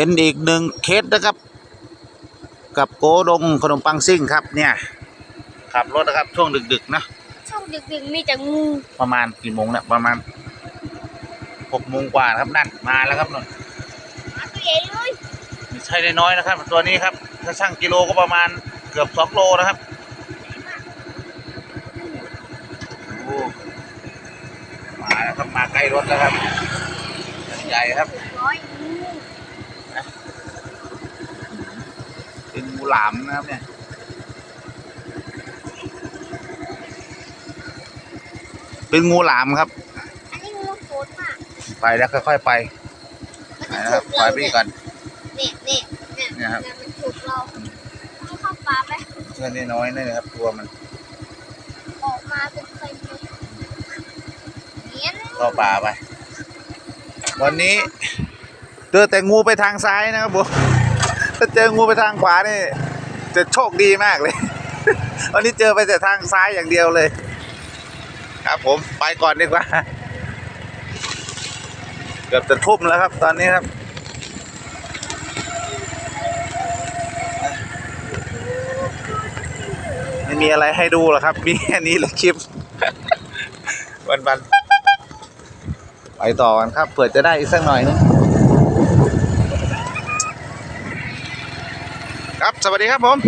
เป็นอีกหนึ่งเคสนะครับ กับโกดงขนมปังซิ่งครับเนี่ยขับรถนะครับช่วงดึกๆนะช่วงดึกๆมีแต่งูประมาณกี่โมงเนี่ยประมาณหกโมงกว่านะครับนั่นมาแล้วครับนนหมาตัวใหญ่เลยไม่ใช่น้อยๆนะครับ ตัวนี้ครับถ้าช่างกิโลก็ประมาณเกือบสองโลนะครับโอ้มาแล้วครับมาใกล้รถแล้วครับใหญ่ครับ ร้อยงู เป็นงูหลามนะครับเนี่ยเป็นงูหลามครับ อันนี้งูโคตรมากไปแล้วค่อยๆไปมันไปจะนะครับฉุกปล่เราอยไปเนี่ยก่อน เนี่ยเนี่ยเนี่ยเนี่ยครับเนี่ยมันฉุกเราต้องเข้าป่าไปเชือกน้อยๆนี่นะครับ ตัวมันออกมาเป็นไฟเลยเนี้ยนะเข้าป่าไป วันนี้เจอแต่งูไปทางซ้ายนะครับผม ถ้าเจองูไปทางขวานี่ จะโชคดีมากเลย วันนี้เจอไปแต่ทางซ้ายอย่างเดียวเลย ครับผมไปก่อนดีกว่า เกือบจะทุ่มแล้วครับ ตอนนี้ครับไม่มีอะไรให้ดูหรอกครับ มีแค่นี้แหละคลิป วันวันๆไปต่อกันครับเผื่อจะได้อีกสักหน่อยนึง ครับ สวัสดีครับผม